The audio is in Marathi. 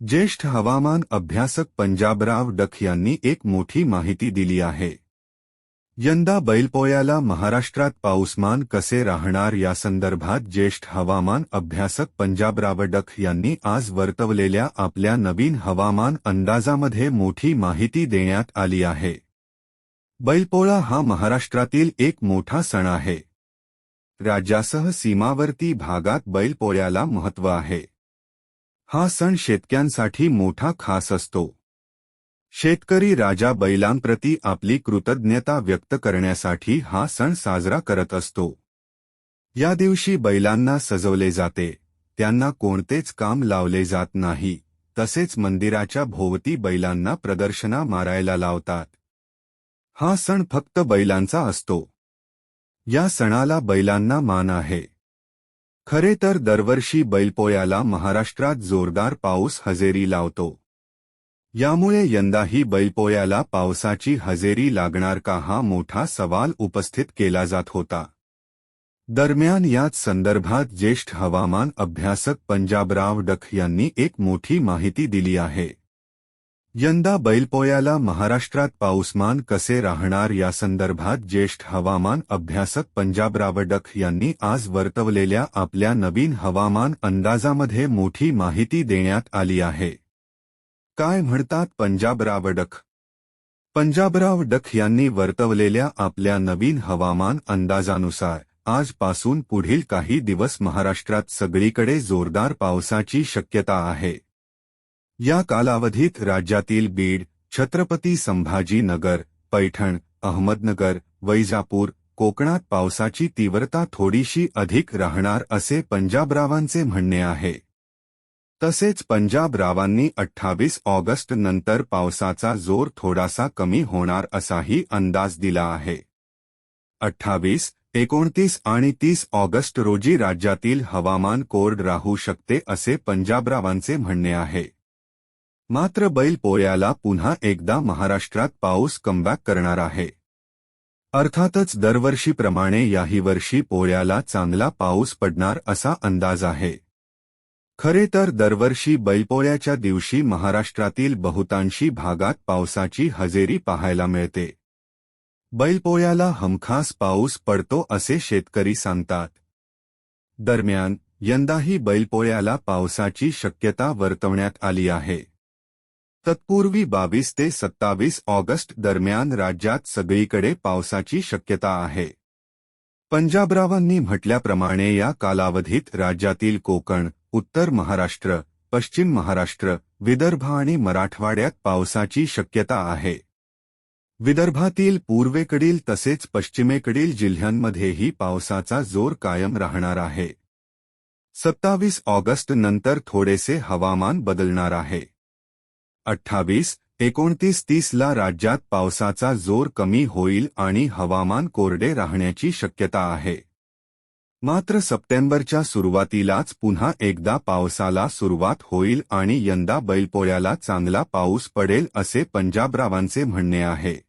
ज्येष्ठ हवामान अभ्यासक पंजाबराव डख यांनी एक मोठी माहिती दिली आहे. यंदा बैलपोळ्याला महाराष्ट्रात पाऊसमान कसे राहणार या संदर्भात ज्येष्ठ हवामान अभ्यासक पंजाबराव डख यांनी आज वर्तवलेल्या आपल्या नवीन हवामान अंदाजामध्ये मोठी माहिती देण्यात आली आहे. बैलपोळा हा महाराष्ट्रातील एक मोठा सण आहे. राज्यासह सीमावर्ती भागात बैलपोळ्याला महत्त्व आहे. हा सण शेतक्यांसाठी मोठा खास असतो. शेतकरी राजा बैलांप्रती आपली कृतज्ञता व्यक्त करण्यासाठी हा सण साजरा करत असतो. या दिवशी बैलांना सजवले जाते त्यांना कोणतेच काम लावले जात नाही तसेच मंदिराच्या भोवती बैलांना प्रदर्शना मारायला लावतात. हा सण फक्त बैलांचा असतो. या सणाला बैलांना मान आहे. खरे तर दरवर्षी बैलपोळ्याला महाराष्ट्रात जोरदार पाऊस हजेरी लावतो. यामुळे यंदाही बैलपोळ्याला पावसाची हजेरी लागणार का हा मोठा सवाल उपस्थित केला जात होता. दरम्यान याच संदर्भात ज्येष्ठ हवामान अभ्यासक पंजाबराव डख यांनी एक मोठी माहिती दिली आहे. यंदा बैलपोयाला महाराष्ट्रात पाऊसमान कसे राहणार या संदर्भात ज्येष्ठ हवामान अभ्यासक पंजाबराव डख यांनी आज वर्तवलेल्या आपल्या नवीन हवामान अंदाजामध्ये मोठी माहिती देण्यात आली आहे. काय म्हणतात पंजाबराव डख पंजाबराव डख यांनी वर्तवलेल्या आपल्या नवीन हवामान अंदाजानुसार आजपासून पुढील काही दिवस महाराष्ट्रात सगळीकडे जोरदार पावसाची शक्यता आहे. या कालावधीत राज्यातील बीड छत्रपती संभाजीनगर पैठण अहमदनगर वैजापूर कोकणात पावसाची तीव्रता थोडीशी अधिक राहणार असे पंजाबरावांचे म्हणणे आहे. तसेच पंजाबरावांनी अठ्ठावीस ऑगस्ट नंतर पावसाचा जोर थोडासा कमी होणार असाही अंदाज दिला आहे. अठ्ठावीस एकोणतीस आणि तीस ऑगस्ट रोजी राज्यातील हवामान कोरड राहू शकते असे पंजाबरावांचे म्हणणे आहे. मात्र बैल पोळ्याला पुन्हा एकदा महाराष्ट्रात पाऊस कमबॅक करणार आहे. अर्थातच दरवर्षीप्रमाणे याही वर्षी पोळ्याला चांगला पाऊस पडणार असा अंदाज आहे. खरे तर दरवर्षी बैलपोळ्याच्या दिवशी महाराष्ट्रातील बहुतांशी भागात पावसाची हजेरी पाहायला मिळते. बैलपोळ्याला हमखास पाऊस पडतो असे शेतकरी सांगतात. दरम्यान यंदाही बैलपोळ्याला पावसाची शक्यता वर्तवण्यात आली आहे. तत्पूर्वी बावीस ते सत्तावीस ऑगस्ट दरम्यान राज्यात सगळीकडे पावसाची शक्यता आहे. पंजाबरावांनी म्हटल्याप्रमाणे या कालावधीत राज्यातील कोकण उत्तर महाराष्ट्र पश्चिम महाराष्ट्र विदर्भ आणि मराठवाड्यात पावसाची शक्यता आहे. विदर्भातील पूर्वेकडील तसेच पश्चिमेकडील जिल्ह्यांमध्येही पावसाचा जोर कायम राहणार आहे. सत्तावीस ऑगस्ट नंतर थोडेसे हवामान बदलणार आहे. अठ्ठावीस एकोणतीस तीसला राज्यात पावसाचा जोर कमी होईल आणि हवामान कोरडे राहण्याची शक्यता आहे. मात्र सप्टेंबरच्या सुरुवातीलाच पुन्हा एकदा पावसाला सुरुवात होईल आणि यंदा बैलपोळ्याला चांगला पाऊस पडेल असे पंजाबरावांचे म्हणणे आहे.